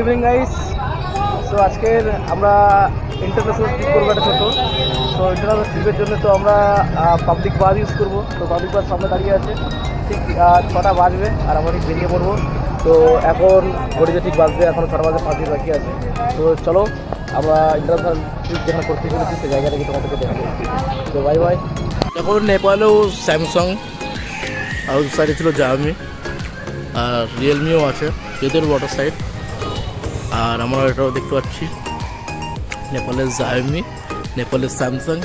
Evening guys তো আজকের আমরা ইন্টারন্যাশনাল ট্রিপ করব একটা ছোটো। তো ইন্টারন্যাশনাল ট্রিপের জন্য তো আমরা পাবলিক বাস ইউজ করব। তো পাবলিক বাস সামনে দাঁড়িয়ে আছে। ঠিক ছটা বাজবে আর আমরা ঠিক বেরিয়ে পড়ব। তো এখন ঘড়িতে ঠিক বাজবে, এখন ছটা বাজে, পাঁচ বাকি আছে। তো চলো, আমরা ইন্টারন্যাশনাল ট্রিপ যেখানে করতে চলেছি, সেই জায়গাটা কি তোমাদেরকে দেখাবো। তো বাই বাই এখন নেপালেও স্যামসাং আর সাইডে ছিল জামি আর রিয়েলমিও আছে, এদের ওয়াটার সাইড আর আমরা এটাও দেখতে পাচ্ছি। নেপালের জায়মি নেপালের স্যামসাং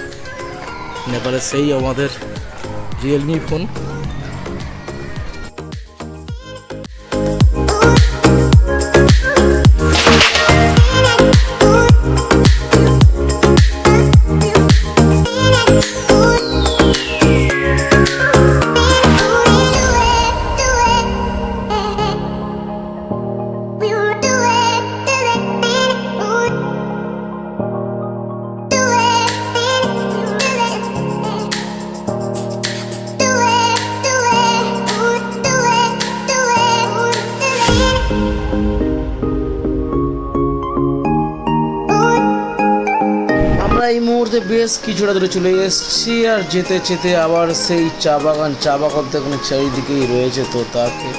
নেপালের সেই আমাদের রিয়েলমি ফোন মুহূর্তে বেশ কিছুটা দূরে চলে এসেছি আর যেতে যেতে আবার সেই চা বাগান চা বাগান তো কোনো চারিদিকেই রয়েছে তো তাকে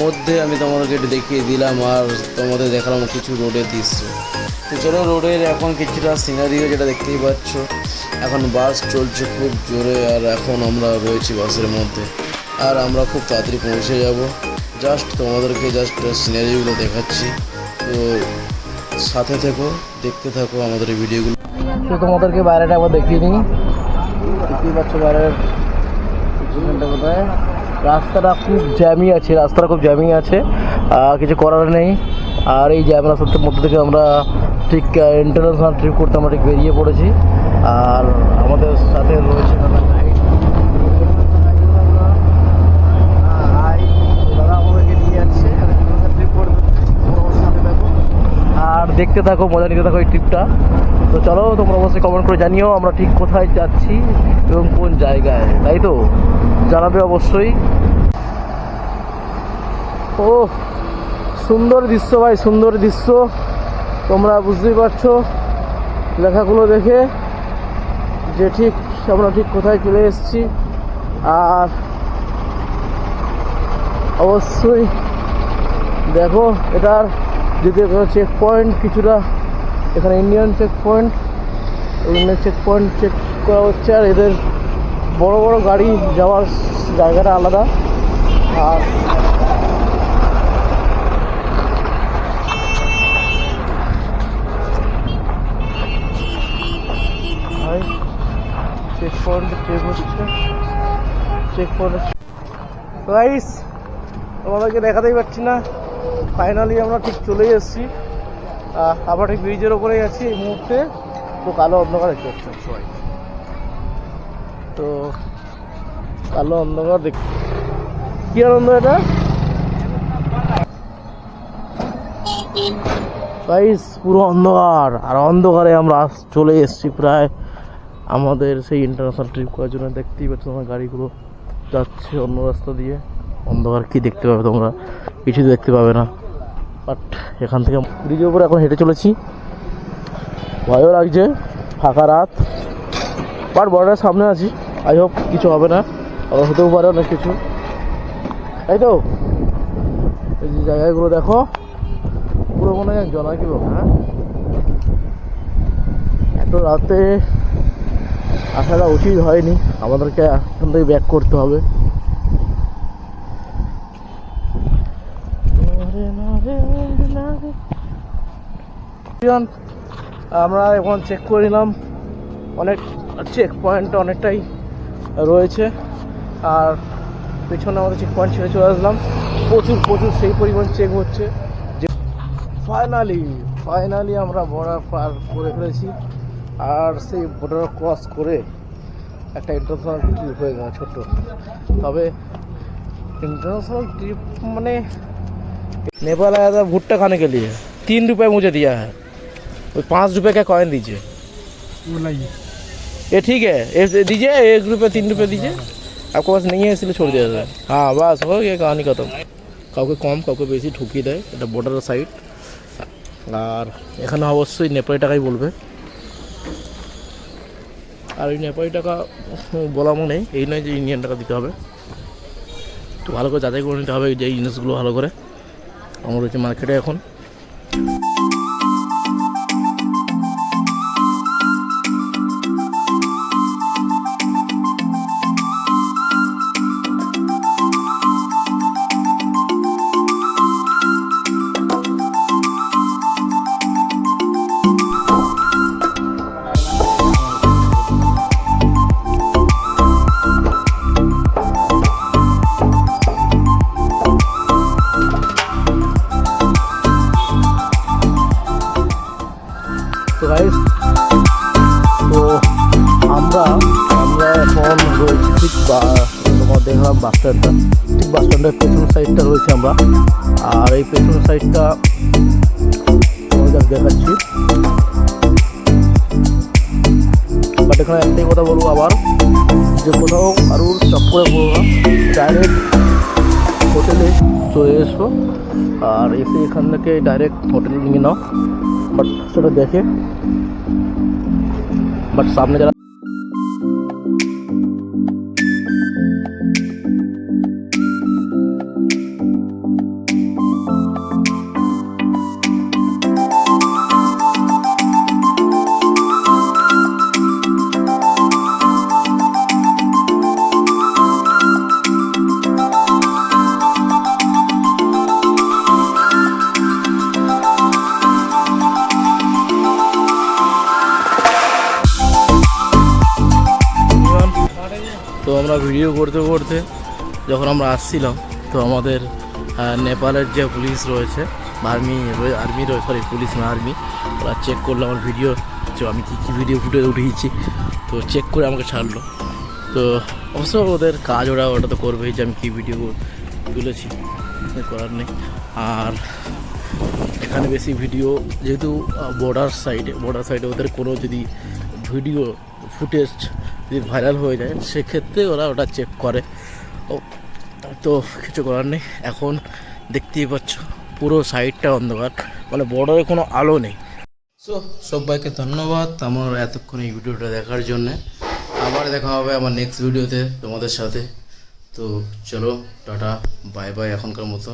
মধ্যে আমি তোমাদেরকে দেখিয়ে দিলাম আর তোমাদের দেখালাম কিছু রোডের দৃশ্য। তো চলো রোডের এখন কিছুটা সিনারিও যেটা দেখতেই পাচ্ছ, এখন বাস চলছে খুব জোরে আর এখন আমরা রয়েছি বাসের মধ্যে। আর আমরা খুব তাড়াতাড়ি পৌঁছে যাব। জাস্ট তোমাদেরকে জাস্ট সিনারিগুলো দেখাচ্ছি। তো সাথে থেকো, দেখতে থাকো আমাদের ভিডিওগুলো তো তোমাদেরকে বাইরেটা আবার দেখিয়ে নিই দেখতেই পাচ্ছ বাইরের রাস্তাটা খুব জ্যামই আছে, রাস্তাটা খুব জ্যামই আছে কিছু করার নেই। আর এই জ্যাম রাস্তার মধ্যে থেকে আমরা ঠিক ইন্টারন্যাশনাল ট্রিপ করতে আমরা ঠিক বেরিয়ে পড়েছি। আর আমাদের সাথে রয়েছে দাদা guide। হাই, দাদা আমাদেরকে নিয়ে যাচ্ছে আর international trip করতে। তোমরা ওর সাথে থাকো। আর দেখতে থাকো, মজা নিতে থাকো এই ট্রিপটা তো চলো, তোমরা অবশ্যই কমেন্ট করে জানিও আমরা ঠিক কোথায় যাচ্ছি এবং কোন জায়গায়, তাই তো? জানাবে অবশ্যই। ও সুন্দর দৃশ্য ভাই, সুন্দর দৃশ্য। তোমরা বুঝতেই পারছ লেখাগুলো দেখে যে ঠিক আমরা ঠিক কোথায় চলে এসেছি। আর অবশ্যই দেখো, এটার দ্বিতীয় চেক পয়েন্ট কিছুটা, এখানে Indian check point Indian check point check করা হচ্ছে, আর এদের বড় বড় গাড়ি যাওয়ার জায়গাটা আলাদা। আর চেক পয়েন্ট চেক হচ্ছে। চেক পয়েন্ট গাইস তোমাদেরকে দেখাতেই পারছি না। ফাইনালি আমরা ঠিক চলে এসেছি। আবার ঠিক ব্রিজের ওপরেই আছি এই মুহূর্তে। তো কালো অন্ধকার দেখতে পাচ্ছি সবাই। তো কালো অন্ধকার দেখ কি আনন্দ এটা? পুরো অন্ধকার। আর অন্ধকারে আমরা চলে এসেছি প্রায়। আমাদের সেই ইন্টারন্যাশনাল ট্রিপ করার জন্য দেখতেই পাচ্ছ তোমার গাড়িগুলো যাচ্ছে অন্য রাস্তা দিয়ে। অন্ধকার কি দেখতে পাবে তোমরা? কিছু দেখতে পাবে না। বাট এখান থেকে ব্রিজের উপরে এখন হেঁটে চলেছি। ভয়ও লাগছে, ফাঁকা রাত। বাট বর্ডারের সামনে আছি। আই হোপ কিছু হবে না। আবার হতেও পারে অনেক কিছু। তাই তো? এই যে জায়গাগুলো দেখো। পুরো মনে হয় জনা কি হ্যাঁ? এত রাতে আসাটা উচিত হয়নি। আমাদেরকে এখান থেকে ব্যাক করতে হবে। আমরা এখন চেক করে নিলাম অনেক চেক পয়েন্ট অনেকটাই রয়েছে আর পেছনে আমাদের চেক পয়েন্ট ছেড়ে চলে আসলাম প্রচুর প্রচুর সেই পরিমাণ চেক হচ্ছে যে ফাইনালি ফাইনালি আমরা বর্ডার পার করে ফেলেছি আর সেই বর্ডার ক্রস করে একটা ইন্টারন্যাশনাল ট্রিপ হয়ে গেল ছোট্ট তবে इंटरनेशनल ट्रिप मैंने नेपाल आया था भुट्टा खाने के लिए तीन रुपए मुझे दिया है वो पाँच रुपए का कॉइन दीजिए ये ठीक है ये दीजिए एक रुपये तीन रुपये दीजिए आपके पास नहीं है इसलिए छोड़ दिया जाए हाँ बस हो गया कहानी खत्म কাউকে কম কাউকে বেশি ঠুকিয়ে দেয় এটা বর্ডারের সাইড আর এখানে অবশ্যই নেপালি টাকাই বলবে আর ওই নেপালি টাকা উম, বলা মানে এই নয় যে ইন্ডিয়ান টাকা দিতে হবে তো ভালো করে যাচাই করে নিতে হবে যে এই জিনিসগুলো ভালো করে আমার রয়েছে মার্কেটে এখন তো আমরা আমরা এখন রয়েছি ঠিক বা দেখলাম বাস স্ট্যান্ডটা ঠিক বাস স্ট্যান্ডের পেছন সাইডটা রয়েছে আমরা। আর এই পেছন সাইডটা দেখাচ্ছি। বাট এখানে একটাই কথা বলব আবার, যে কোথাও কারুর চক্করে পড়ো না। ডাইরেক্ট হোটেলে চলে এসো আর এসে এখান থেকে ডাইরেক্ট হোটেলে নিয়ে নাও বাট সেটা দেখে বাট সামনে যারা আমরা ভিডিও করতে করতে যখন আমরা আসছিলাম, তো আমাদের নেপালের যে পুলিশ রয়েছে, আর্মি আর্মি রয়েছে সরি পুলিশ না, আর্মি, ওরা চেক করল আমার ভিডিও তো আমি কী কী ভিডিও ফুটে উঠিয়েছি, তো চেক করে আমাকে ছাড়লো। তো অবশ্য ওদের কাজ ওরা, ওটা তো করবেই যে আমি কী ভিডিও তুলেছি করার নেই। আর এখানে বেশি ভিডিও যেহেতু বর্ডার সাইডে বর্ডার সাইডে ওদের কোনো যদি ভিডিও ফুটেজ যদি ভাইরাল হয়ে যায়, সেক্ষেত্রে ওরা ওটা চেক করে। ও, তো কিছু করার নেই। এখন দেখতেই পাচ্ছ, পুরো সাইডটা অন্ধকার। মানে বর্ডারে কোনো আলো নেই। সো সবাইকে ধন্যবাদ আমার এতক্ষণ এই ভিডিওটা দেখার জন্য। আবার দেখা হবে আমার নেক্সট ভিডিওতে তোমাদের সাথে। তো চলো, টাটা বাই বাই এখনকার মতো।